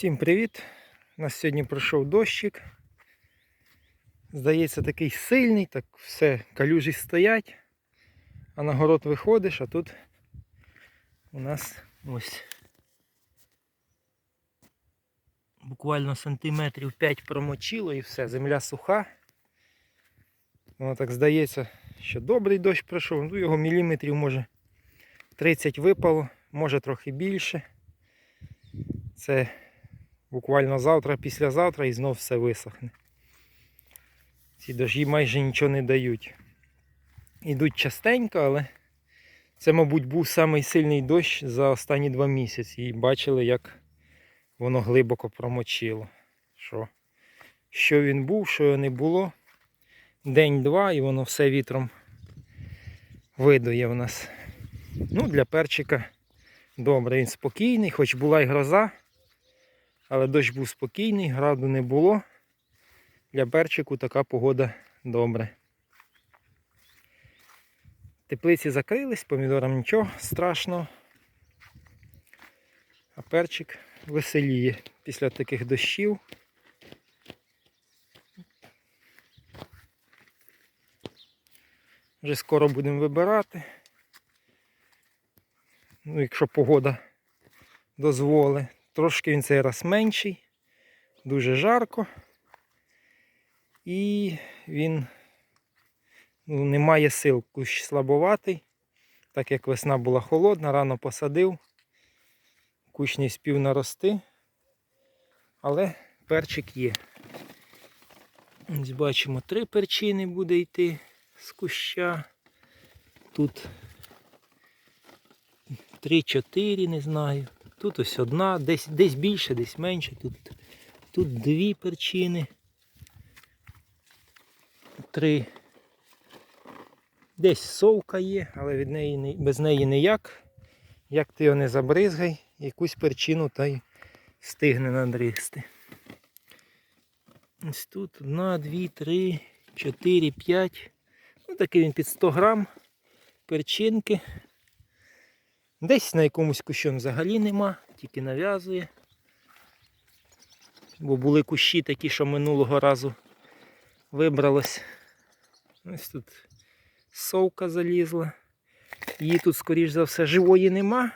Всім привіт! У нас сьогодні пройшов дощик. Здається, такий сильний, так все, калюжі стоять. А на город виходиш, а тут у нас ось буквально сантиметрів 5 промочило і все, земля суха. Воно так здається, що добрий дощ пройшов, ну його міліметрів може 30 випало, може трохи більше. Це буквально завтра, післязавтра і знов все висохне. Ці дожді майже нічого не дають. Ідуть частенько, але це, мабуть, був самий сильний дощ за останні два місяці. І бачили, як воно глибоко промочило. Що, що він був, що його не було. День-два і воно все вітром видує в нас. Ну, для перчика добре, він спокійний, хоч була й гроза. Але дощ був спокійний, граду не було. Для перчику така погода добре. Теплиці закрились, помідорам нічого страшного. А перчик веселіє після таких дощів. Вже скоро будемо вибирати. Ну, якщо погода дозволить. Трошки він цей раз менший, дуже жарко. І він ну, не має сил, кущ слабоватий. Так як весна була холодна, рано посадив, кущ не спів нарости, але перчик є. Ось бачимо, три перчини буде йти з куща. Тут 3-4, не знаю. Тут ось одна, десь десь більше, десь менше. Тут тут дві перчини. Три. Десь совка є, але від неї без неї ніяк. Як ти його не забризгай, якусь перчину та й стигне надрізти. Ось тут одна, дві, три, чотири, п'ять. Ну такий він під 100 грам перчинки. Десь на якомусь кущом взагалі нема, тільки нав'язує. Бо були кущі такі, що минулого разу вибралось. Ось тут совка залізла. Її тут, скоріш за все, живої нема.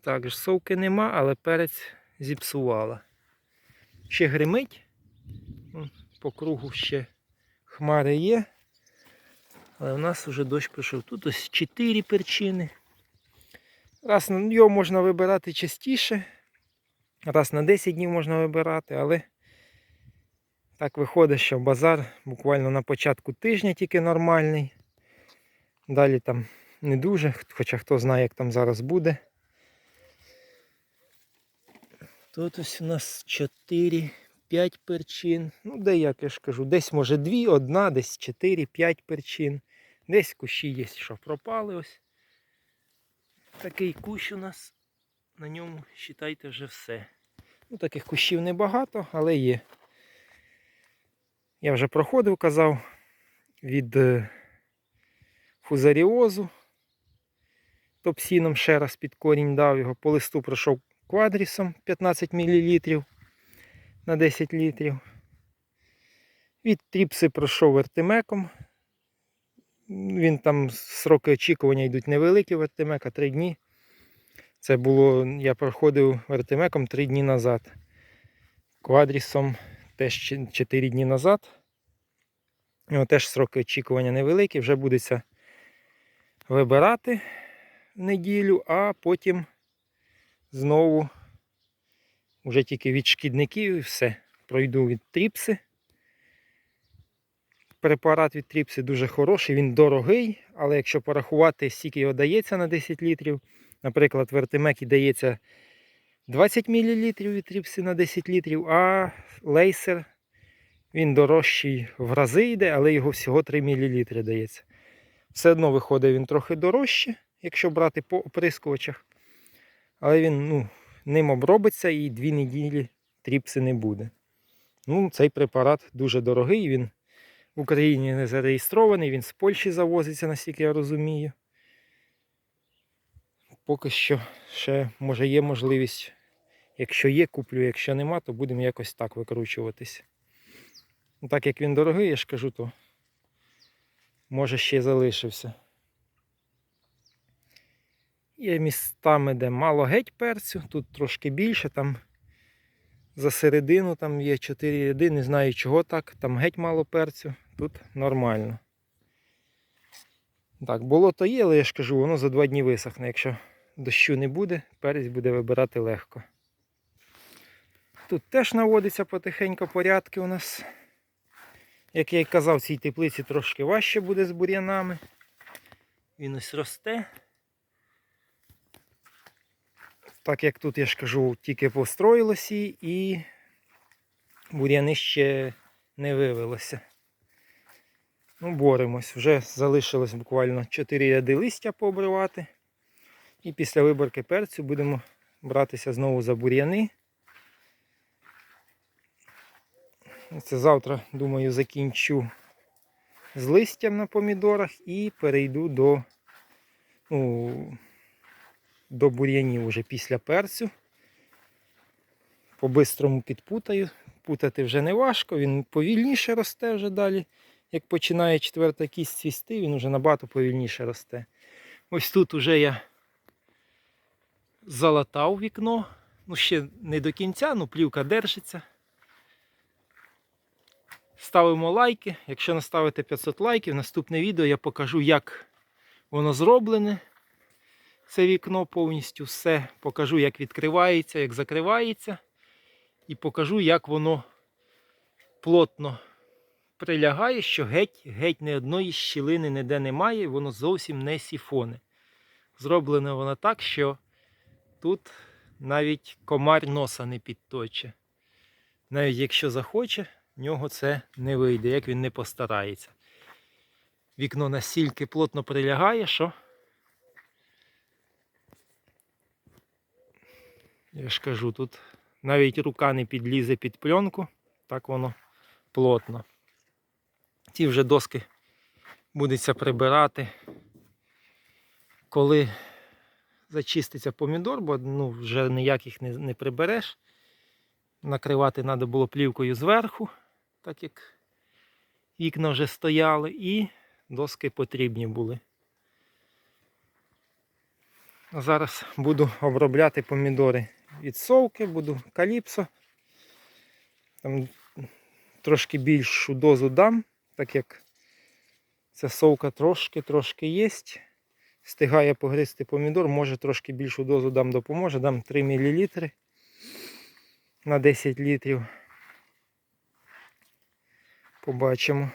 Також совки нема, але перець зіпсувала. Ще гримить. По кругу ще хмари є. Але в нас вже дощ пройшов. Тут ось 4 перчини. Раз на його можна вибирати частіше. Раз на 10 днів можна вибирати, але так виходить, що базар буквально на початку тижня тільки нормальний. Далі там не дуже, хоча хто знає, як там зараз буде. Тут ось у нас 4, 5 перчин. Ну, де як я ж кажу, десь може 2, одна, десь 4, 5 перчин. Десь кущі є, що пропали ось. Такий кущ у нас. На ньому, вважайте, вже все. Ну, Таких кущів небагато, але є. Я вже проходив, казав, від е, фузаріозу. Топсіном ще раз під корінь дав його. По листу пройшов квадрісом 15 мл на 10 літрів. Від тріпси пройшов вертимеком. Він там сроки очікування йдуть невеликі вертимека, 3 дні. Це було, я проходив вертимеком 3 дні назад. Квадрісом теж 4 дні назад. Його теж сроки очікування невеликі, вже будеться вибирати неділю, а потім знову вже тільки від шкідників і все. Пройду від тріпси. Препарат від тріпси дуже хороший, він дорогий, але якщо порахувати, скільки його дається на 10 літрів, наприклад, вертимекі дається 20 мл від тріпси на 10 літрів, а лейсер він дорожчий в рази йде, але його всього 3 мл дається. Все одно виходить він трохи дорожче, якщо брати по оприскувачах. Але він ну, ним обробиться і 2 неділі тріпси не буде. Ну, Цей препарат дуже дорогий. він в Україні не зареєстрований, він з Польщі завозиться, наскільки я розумію. Поки що ще може є можливість Якщо є, куплю, якщо нема, то будемо якось так викручуватись. Ну, Так як він дорогий, я ж кажу, то може ще залишився. Є містами, де мало геть перцю, тут трошки більше, там за середину там є 4 ряди, не знаю чого так, там геть мало перцю, тут нормально. Так, болото є, але я ж кажу, воно за два дні висохне. Якщо дощу не буде, перець буде вибирати легко. Тут теж наводиться потихеньку порядки у нас. Як я й казав, цій теплиці трошки важче буде з бур'янами. Він ось росте. Так як тут, я ж кажу, тільки построїлося і бур'яни ще не вивелося. Ну, боремось. Вже залишилось буквально 4 ряди листя пообривати. І після виборки перцю будемо братися знову за бур'яни. Це завтра, думаю, закінчу з листям на помідорах і перейду до, ну, до бур'янів уже після перцю. По-бистрому підпутаю. Путати вже не важко, він повільніше росте вже далі. Як починає четверта кість цвісти, він вже набагато повільніше росте. Ось тут уже я залатав вікно. Ну, ще не до кінця, ну плівка держиться. Ставимо лайки. Якщо наставите 500 лайків, наступне відео я покажу, як воно зроблене. Це вікно повністю все. Покажу, як відкривається, як закривається. І покажу, як воно плотно прилягає, що геть, геть ні одної щілини ніде немає, воно зовсім не сіфоне. Зроблено воно так, що тут навіть комар носа не підточе. Навіть якщо захоче, в нього це не вийде, як він не постарається. Вікно настільки плотно прилягає, що я ж кажу, тут навіть рука не підлізе під пленку, так воно плотно. Ті вже доски будеться прибирати, коли зачиститься помідор, бо ну, вже ніяких не, не прибереш. Накривати треба було плівкою зверху, так як вікна вже стояли, і доски потрібні були. Зараз буду обробляти помідори від совки, буду каліпсо. Там трошки більшу дозу дам, так як ця совка трошки-трошки є. Встигає погризти помідор, може трошки більшу дозу дам допоможе, дам 3 мл на 10 літрів. Побачимо.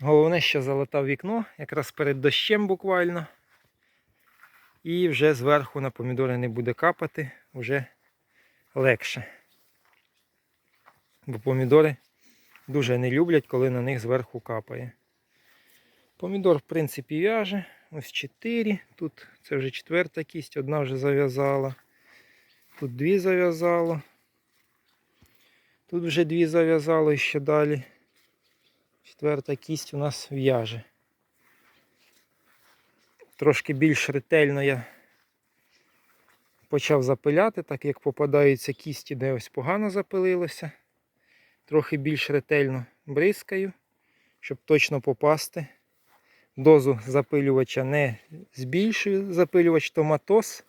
Головне, що залатав вікно, якраз перед дощем буквально. І вже зверху на помідори не буде капати, вже легше. Бо помідори дуже не люблять, коли на них зверху капає. Помідор, в принципі, в'яже. Ось 4. Тут це вже четверта кість, одна вже зав'язала. Тут дві зав'язало. Тут вже дві зав'язало і ще далі. Четверта кість у нас в'яже. Трошки більш ретельно я почав запиляти, так як попадаються кісті, де ось погано запилилося. Трохи більш ретельно бризкаю, щоб точно попасти. Дозу запилювача не збільшую. Запилювач томатос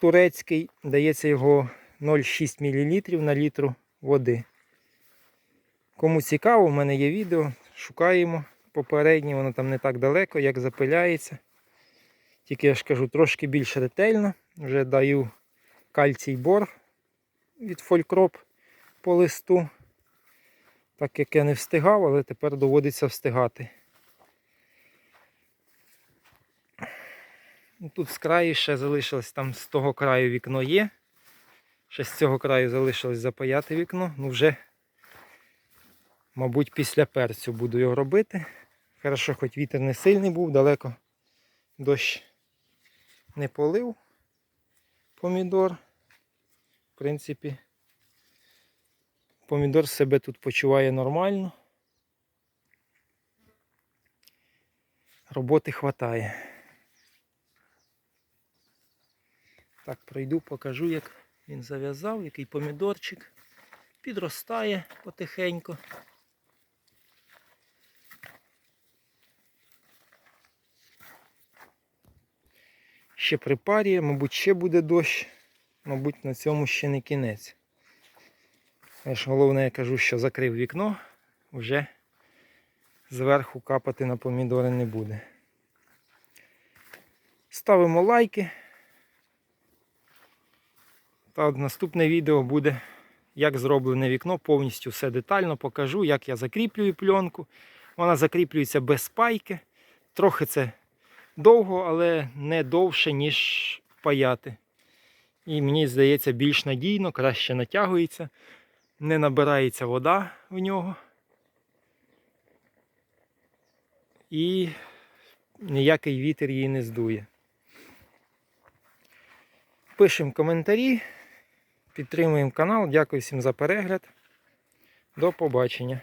турецький, дається його 0,6 мл на літру води. Кому цікаво, в мене є відео, шукаємо попереднє, воно там не так далеко, як запиляється. Тільки я ж кажу, трошки більш ретельно. Вже даю кальцій бор від фолькроп по листу. Так як я не встигав, але тепер доводиться встигати. Ну, Тут з краю ще залишилось, там з того краю вікно є. Ще з цього краю залишилось запаяти вікно. Ну вже, мабуть, після перцю буду його робити. Хорошо, хоч вітер не сильний був, далеко дощ не полив помідор. В принципі, помідор себе тут почуває нормально. Роботи хватає. Так, пройду, покажу, як він зав'язав, який помідорчик. Підростає потихеньку. Ще припарює, мабуть, ще буде дощ. Мабуть, на цьому ще не кінець. Аж головне, я кажу, що закрив вікно, вже зверху капати на помідори не буде. Ставимо лайки. Та наступне відео буде, як зроблене вікно, повністю все детально покажу, як я закріплюю пленку. Вона закріплюється без спайки. Трохи це довго, але не довше, ніж паяти. І мені здається, більш надійно, краще натягується, не набирається вода в нього. І ніякий вітер її не здує. Пишемо коментарі, підтримуємо канал. Дякую всім за перегляд. До побачення.